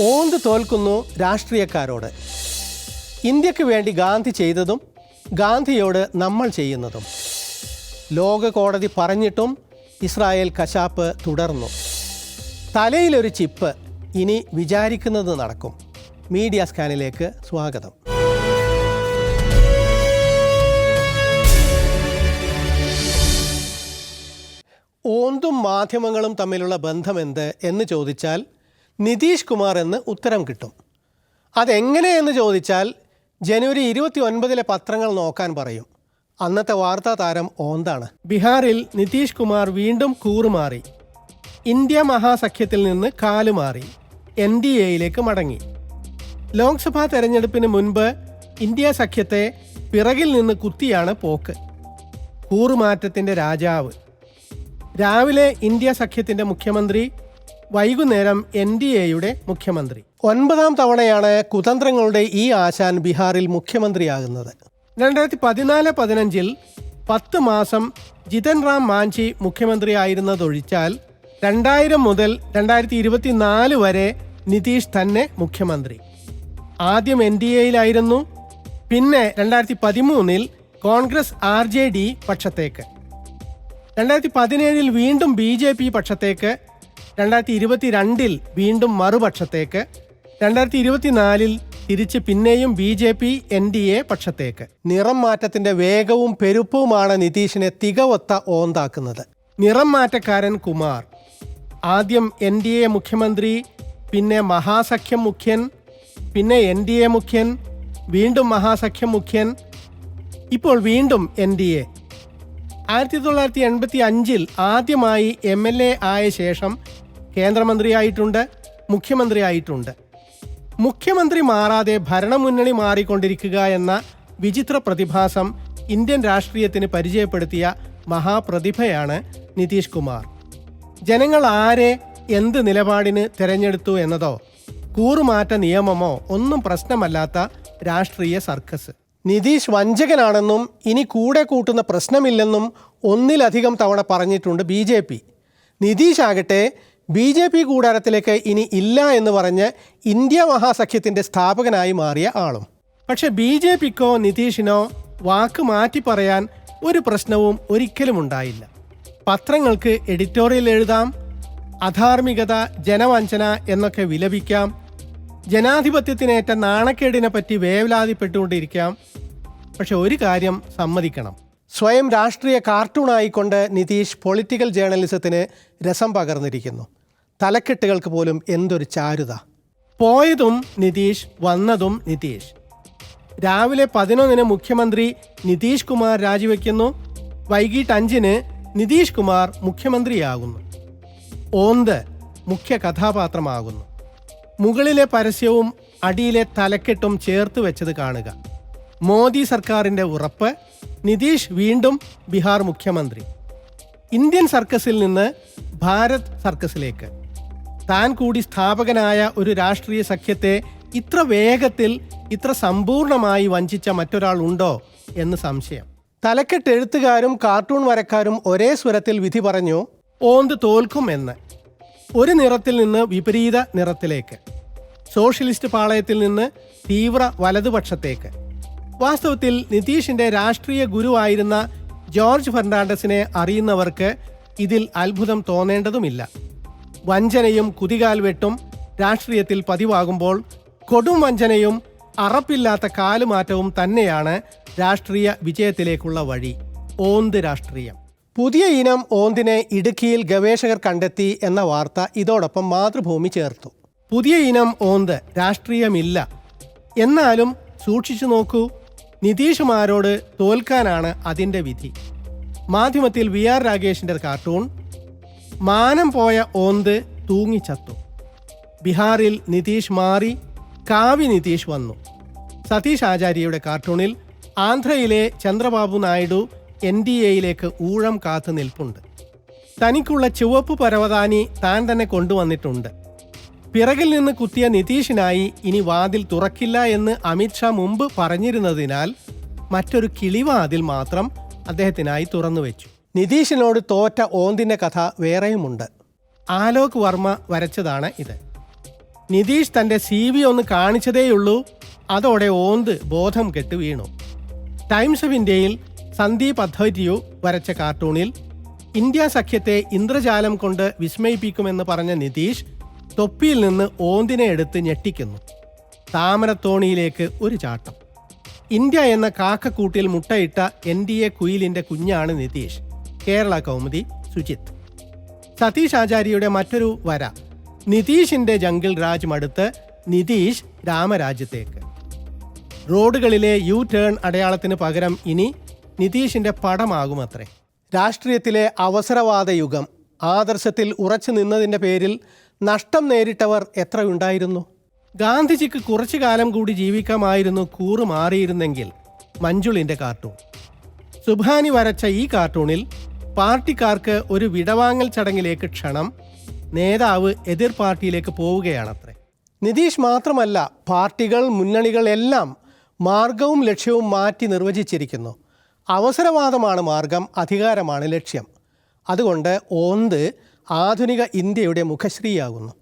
ഓന്ത് തോൽക്കുന്നു രാഷ്ട്രീയക്കാരോട്. ഇന്ത്യയ്ക്ക് വേണ്ടി ഗാന്ധി ചെയ്തതും ഗാന്ധിയോട് നമ്മൾ ചെയ്യുന്നതും. ലോക കോടതി പറഞ്ഞിട്ടും ഇസ്രായേൽ കശാപ്പ് തുടർന്നു. തലയിലൊരു ചിപ്പ് ഇനി വിചാരിക്കുന്നത് നടക്കും. മീഡിയ സ്കാനിലേക്ക് സ്വാഗതം. ഓന്തും മാധ്യമങ്ങളും തമ്മിലുള്ള ബന്ധമെന്ത് എന്ന് ചോദിച്ചാൽ നിതീഷ് കുമാർ എന്ന് ഉത്തരം കിട്ടും. അതെങ്ങനെയെന്ന് ചോദിച്ചാൽ ജനുവരി ഇരുപത്തി ഒൻപതിലെ പത്രങ്ങൾ നോക്കാൻ പറയും. അന്നത്തെ വാർത്താ താരം ഓന്താണ്. ബീഹാറിൽ നിതീഷ് കുമാർ വീണ്ടും കൂറുമാറി. ഇന്ത്യ മഹാസഖ്യത്തിൽ നിന്ന് കാലുമാറി. എൻ ഡി എയിലേക്ക് മടങ്ങി. ലോക്സഭാ തെരഞ്ഞെടുപ്പിന് മുൻപ് ഇന്ത്യ സഖ്യത്തെ പിറകിൽ നിന്ന് കുത്തിയാണ് പോക്ക്. കൂറുമാറ്റത്തിന്റെ രാജാവ്. രാവിലെ ഇന്ത്യ സഖ്യത്തിന്റെ മുഖ്യമന്ത്രി വൈകുന്നേരം എൻ ഡി എയുടെ മുഖ്യമന്ത്രി. ഒൻപതാം തവണയാണ് കുതന്ത്രങ്ങളുടെ ഈ ആശാൻ ബീഹാറിൽ മുഖ്യമന്ത്രിയാകുന്നത്. രണ്ടായിരത്തി പതിനാല് പതിനഞ്ചിൽ പത്ത് മാസം ജിതൻ റാം മാഞ്ചി മുഖ്യമന്ത്രിയായിരുന്നതൊഴിച്ചാൽ രണ്ടായിരം മുതൽ രണ്ടായിരത്തി ഇരുപത്തിനാല് വരെ നിതീഷ് തന്നെ മുഖ്യമന്ത്രി. ആദ്യം എൻ ഡി എയിലായിരുന്നു പിന്നെ രണ്ടായിരത്തി പതിമൂന്നിൽ കോൺഗ്രസ് ആർ ജെ ഡി പക്ഷത്തേക്ക്. രണ്ടായിരത്തി പതിനേഴിൽ വീണ്ടും ബി ജെ പി പക്ഷത്തേക്ക് രണ്ടായിരത്തി ഇരുപത്തിരണ്ടിൽ വീണ്ടും മറുപക്ഷത്തേക്ക്. രണ്ടായിരത്തി ഇരുപത്തിനാലിൽ തിരിച്ച് പിന്നെയും B J P N D A പക്ഷത്തേക്ക്. നിറം മാറ്റത്തിന്റെ വേഗവും പെരുപ്പവുമാണ് നിതീഷിനെ തികവൊത്ത ഓന്താക്കുന്നത്. നിറം മാറ്റക്കാരൻ കുമാർ ആദ്യം എൻ ഡി എ മുഖ്യമന്ത്രി പിന്നെ മഹാസഖ്യം മുഖ്യൻ പിന്നെ എൻ ഡി എ മുഖ്യൻ വീണ്ടും മഹാസഖ്യം മുഖ്യൻ ഇപ്പോൾ വീണ്ടും എൻ ഡി എ. ആയിരത്തി തൊള്ളായിരത്തി എൺപത്തി അഞ്ചിൽ ആദ്യമായി എം എൽ എ ആയ ശേഷം കേന്ദ്രമന്ത്രിയായിട്ടുണ്ട് മുഖ്യമന്ത്രിയായിട്ടുണ്ട്. മുഖ്യമന്ത്രി മാറാതെ ഭരണമുന്നണി മാറിക്കൊണ്ടിരിക്കുക എന്ന വിചിത്ര പ്രതിഭാസം ഇന്ത്യൻ രാഷ്ട്രീയത്തിന് പരിചയപ്പെടുത്തിയ മഹാപ്രതിഭയാണ് നിതീഷ് കുമാർ. ജനങ്ങൾ ആരെ എന്ത് നിലപാടിന് തിരഞ്ഞെടുത്തു എന്നതോ കൂറുമാറ്റ നിയമമോ ഒന്നും പ്രശ്നമല്ലാത്ത രാഷ്ട്രീയ സർക്കസ്. നിതീഷ് വഞ്ചകനാണെന്നും ഇനി കൂടെ കൂട്ടുന്ന പ്രശ്നമില്ലെന്നും ഒന്നിലധികം തവണ പറഞ്ഞിട്ടുണ്ട് ബി ജെ പി. നിതീഷ് ആകട്ടെ ബി ജെ പി കൂടാരത്തിലേക്ക് ഇനി ഇല്ല എന്ന് പറഞ്ഞ് ഇന്ത്യ മഹാസഖ്യത്തിന്റെ സ്ഥാപകനായി മാറിയ ആളും. പക്ഷെ ബി ജെ പിക്കോ നിതീഷിനോ വാക്ക് മാറ്റി പറയാൻ ഒരു പ്രശ്നവും ഒരിക്കലും ഉണ്ടായില്ല. പത്രങ്ങൾക്ക് എഡിറ്റോറിയൽ എഴുതാം അധാർമികത ജനവഞ്ചന എന്നൊക്കെ വിലപിക്കാം ജനാധിപത്യത്തിനേറ്റ നാണക്കേടിനെ പറ്റി വേവലാതിപ്പെട്ടുകൊണ്ടിരിക്കാം. പക്ഷെ ഒരു കാര്യം സമ്മതിക്കണം. സ്വയം രാഷ്ട്രീയ കാർട്ടൂണായിക്കൊണ്ട് നിതീഷ് പൊളിറ്റിക്കൽ ജേർണലിസത്തിന് രസം പകർന്നിരിക്കുന്നു. തലക്കെട്ടുകൾക്ക് പോലും എന്തൊരു ചാരുത. പോയതും നിതീഷ് വന്നതും നിതീഷ്. രാവിലെ പതിനൊന്നിന് മുഖ്യമന്ത്രി നിതീഷ് കുമാർ രാജിവെക്കുന്നു. വൈകിട്ട് അഞ്ചിന് നിതീഷ് കുമാർ മുഖ്യമന്ത്രിയാകുന്നു. ഓന്ത് മുഖ്യ കഥാപാത്രമാകുന്നു. മുകളിലെ പരസ്യവും അടിയിലെ തലക്കെട്ടും ചേർത്ത് വെച്ചത് കാണുക. മോദി സർക്കാരിന്റെ ഉറപ്പ് നിതീഷ് വീണ്ടും ബീഹാർ മുഖ്യമന്ത്രി. ഇന്ത്യൻ സർക്കസിൽ നിന്ന് ഭാരത് സർക്കസിലേക്ക്. താൻ കൂടി സ്ഥാപകനായ ഒരു രാഷ്ട്രീയ സഖ്യത്തെ ഇത്ര വേഗത്തിൽ ഇത്ര സമ്പൂർണമായി വഞ്ചിച്ച മറ്റൊരാൾ ഉണ്ടോ എന്ന് സംശയം. തലക്കെട്ട് എഴുത്തുകാരും കാർട്ടൂൺ വരക്കാരും ഒരേ സ്വരത്തിൽ വിധി പറഞ്ഞു ഓന്ത് തോൽക്കും എന്ന്. ഒരു നിറത്തിൽ നിന്ന് വിപരീത നിറത്തിലേക്ക്. സോഷ്യലിസ്റ്റ് പാളയത്തിൽ നിന്ന് തീവ്ര വലതുപക്ഷത്തേക്ക്. വാസ്തവത്തിൽ നിതീഷിന്റെ രാഷ്ട്രീയ ഗുരുവായിരുന്ന ജോർജ് ഫെർണാണ്ടസിനെ അറിയുന്നവർക്ക് ഇതിൽ അത്ഭുതം തോന്നേണ്ടതുമില്ല. വഞ്ചനയും കുതികാൽ വെട്ടും രാഷ്ട്രീയത്തിൽ പതിവാകുമ്പോൾ കൊടും വഞ്ചനയും അറപ്പില്ലാത്ത കാലുമാറ്റവും തന്നെയാണ് രാഷ്ട്രീയ വിജയത്തിലേക്കുള്ള വഴി. ഓന്ത് രാഷ്ട്രീയം. പുതിയ ഇനം ഓന്തിനെ ഇടുക്കിയിൽ ഗവേഷകർ കണ്ടെത്തി എന്ന വാർത്ത ഇതോടൊപ്പം മാതൃഭൂമി ചേർത്തു. പുതിയ ഇനം ഓന്ത് രാഷ്ട്രീയമില്ല. എന്നാലും സൂക്ഷിച്ചു നോക്കൂ നിതീഷുമാരോട് തോൽക്കാനാണ് അതിന്റെ വിധി. മാധ്യമത്തിൽ വി ആർ രാഗേഷിന്റെ കാർട്ടൂൺ മാനം പോയ ഓന്ത് തൂങ്ങിച്ചത്തു. ബീഹാറിൽ നിതീഷ് മാറി കാവി നിതീഷ് വന്നു. സതീഷ് ആചാര്യയുടെ കാർട്ടൂണിൽ ആന്ധ്രയിലെ ചന്ദ്രബാബു നായിഡു എൻ ഡി എയിലേക്ക് ഊഴം കാത്തു നിൽപ്പുണ്ട്. തനിക്കുള്ള ചുവപ്പ് പരവതാനി താൻ തന്നെ കൊണ്ടുവന്നിട്ടുണ്ട്. പിറകിൽ നിന്ന് കുത്തിയ നിതീഷിനായി ഇനി വാതിൽ തുറക്കില്ല എന്ന് അമിത്ഷാ മുമ്പ് പറഞ്ഞിരുന്നതിനാൽ മറ്റൊരു കിളിവാതിൽ മാത്രം അദ്ദേഹത്തിനായി തുറന്നു വെച്ചു നിതീഷിനോട് തോറ്റ ഓന്തിന്റെ കഥ വേറെയുമുണ്ട്. ആലോക് വർമ്മ വരച്ചതാണ് ഇത്. നിതീഷ് തന്റെ സി വി ഒന്ന് കാണിച്ചതേയുള്ളൂ അതോടെ ഓന്ത് ബോധം കെട്ട് വീണു. ടൈംസ് ഓഫ് ഇന്ത്യയിൽ സന്ദീപ് അദ്വൈറ്റിയു വരച്ച കാർട്ടൂണിൽ ഇന്ത്യ സഖ്യത്തെ ഇന്ദ്രജാലം കൊണ്ട് വിസ്മയിപ്പിക്കുമെന്ന് പറഞ്ഞ നിതീഷ് തൊപ്പിയിൽ നിന്ന് ഓന്തിനെ എടുത്ത് ഞെട്ടിക്കുന്നു. താമരത്തോണിയിലേക്ക് ഒരു ചാട്ടം. ഇന്ത്യ എന്ന കാക്കക്കൂട്ടിൽ മുട്ടയിട്ട എൻ ഡി എ കുയിലിന്റെ കുഞ്ഞാണ് നിതീഷ്. കേരള കൗമുദി സുജിത്ത് സതീഷ് ആചാര്യയുടെ മറ്റൊരു വര നിതീഷിന്റെ ജംഗിൾ രാജ് മടുത്ത് നിതീഷ് രാമരാജ്യത്തേക്ക്. റോഡുകളിലെ യു ടേൺ അടയാളത്തിന് പകരം ഇനി നിതീഷിന്റെ പടമാകുമത്രേ. രാഷ്ട്രീയത്തിലെ അവസരവാദ യുഗം ആദർശത്തിൽ ഉറച്ചു നിന്നതിന്റെ പേരിൽ നഷ്ടം നേരിട്ടവർ എത്രയുണ്ടായിരുന്നു? ഗാന്ധിജിക്ക് കുറച്ചു കാലം കൂടി ജീവിക്കാമായിരുന്നു കൂറ് മാറിയിരുന്നെങ്കിൽ മഞ്ജുളിന്റെ കാർട്ടൂൺ. സുഭാനി വരച്ച ഈ കാർട്ടൂണിൽ പാർട്ടിക്കാർക്ക് ഒരു വിടവാങ്ങൽ ചടങ്ങിലേക്ക് ക്ഷണം നേതാവ് എതിർ പാർട്ടിയിലേക്ക് പോവുകയാണത്രേ. നിതീഷ് മാത്രമല്ല പാർട്ടികൾ മുന്നണികൾ എല്ലാം മാർഗവും ലക്ഷ്യവും മാറ്റി നിർവചിച്ചിരിക്കുന്നു. അവസരവാദമാണ് മാർഗം അധികാരമാണ് ലക്ഷ്യം. അതുകൊണ്ട് ഓന്ത് ആധുനിക ഇന്ത്യയുടെ മുഖശ്രീയാകുന്നു.